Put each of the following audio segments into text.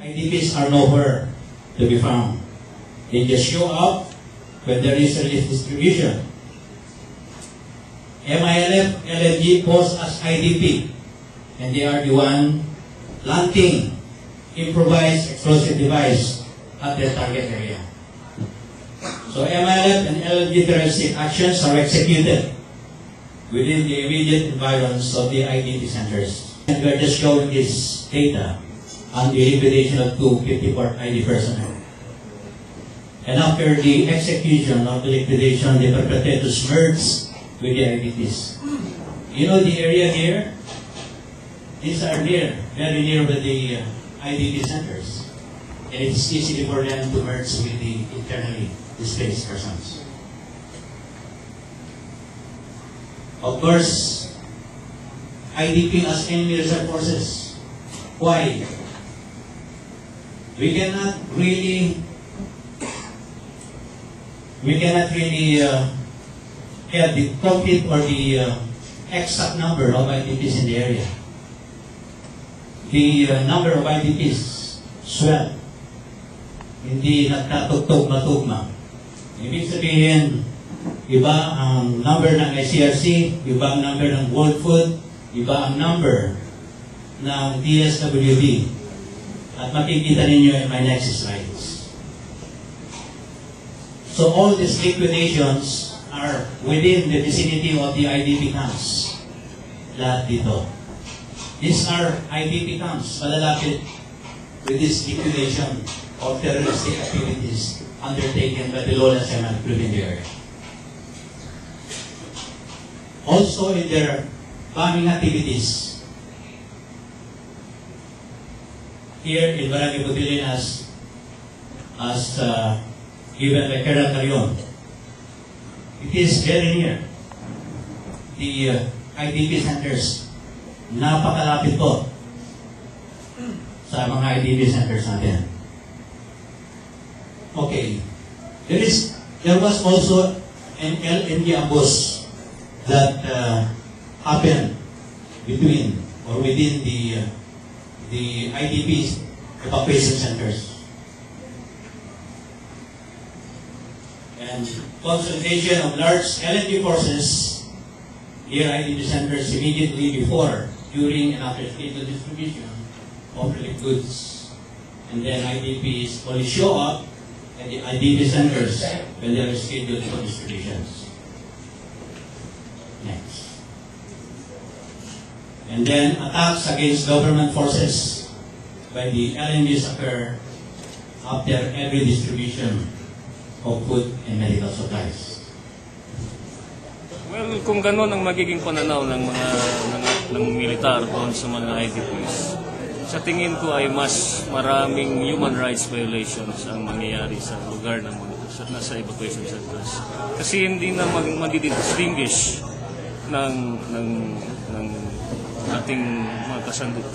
IDPs are nowhere to be found. They just show up when there is a distribution. MILF, LFG pose as IDP, and they are the one planting improvised explosive device at their target area. So MILF and LFG terroristic actions are executed within the immediate environs of the IDP centers. And we are just showing this data on the liquidation of two 54 ID personnel. And after the execution of the liquidation, the perpetrators merged with the IDPs. You know the area here? These are near, very near with the uh, IDP centers. And it's easy for them to merge with the internally displaced persons. Of course, IDP as enemy reserve forces. Why? We cannot really, we cannot really uh, have the complete or the uh, exact number of IDPs in the area. The uh, number of IDPs swell. Hindi nagkatugtog-matugma. Ibig sabihin, iba ang number ng ICRC, iba ang number ng World Food, iba ang number ng DSWD. At makikita ninyo in my next slides. So all these liquidations are within the vicinity of the IDP camps. Lahat dito. These are IDP camps, malalapit with this liquidation of terroristic activities undertaken by the Lola Seman area. Also in their bombing activities, here in Barangay Butilin as, as uh, given by Colonel Carion, it is very near the uh, IDP centers. Napakalapit po sa mga IDP centers natin. Okay. There is, there was also an LNG ambush that uh, happened between or within the uh, the IDP evacuation centers. And consultation of large LNG forces near IDP centers immediately before, during, and after scheduled distribution of relief goods. And then IDPs only show up at the IDP centers when they are scheduled for distributions. And then attacks against government forces by the LNGs occur after every distribution of food and medical supplies. Well, kung gano'n ang magiging pananaw ng mga ng, ng militar doon sa mga IDPs, sa tingin ko ay mas maraming human rights violations ang mangyayari sa lugar ng mga sa, nasa evacuation centers. Kasi hindi na mag, madidistinguish ng, ng, ng ating mga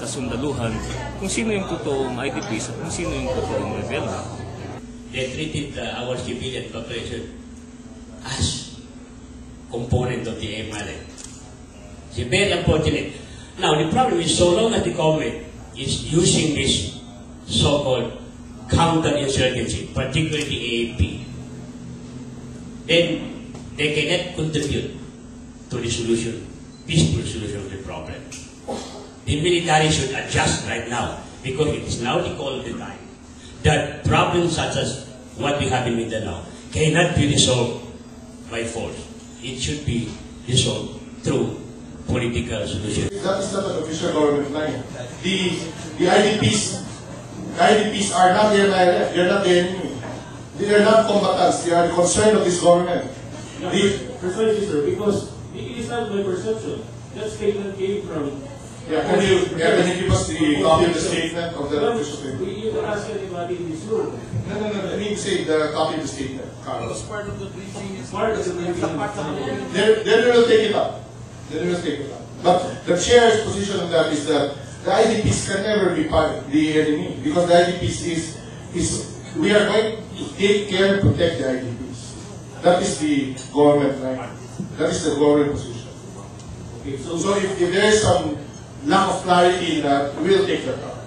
kasundaluhan kung sino yung totoong IDPs at kung sino yung totoong rebelde. they treated uh, our civilian population as component of the MLA. It's very unfortunate. Now, the problem is so long as the government is using this so-called counterinsurgency, particularly the AAP, then they cannot contribute to the solution, peaceful solution of the problem. The military should adjust right now because it is now the call of the time that problems such as what we have in Mindanao cannot be resolved by force. It should be resolved through political solution. That is not an official government line. The, the IDPs, the IDPs are not the NILF, they are not the enemy. They are not combatants, they are the concern of this government. No, The, precisely, sir, because it is not my perception. That statement came from. yeah, can you, yeah, can you give us the copy of the statement of the Well, official statement? We you ask anybody in this room. No, no, no, I mean say the copy of the statement, Carlos. Part of the briefing. Part of the briefing. Then, then we will take it up. Then we will take it up. But the chair's position on that is that the IDPs can never be part of the enemy because the IDPs is, is we are going to take care and protect the IDPs. That is the government line. That is the government position. Okay, so, So if, if there is some lack of clarity in that, we will take that up.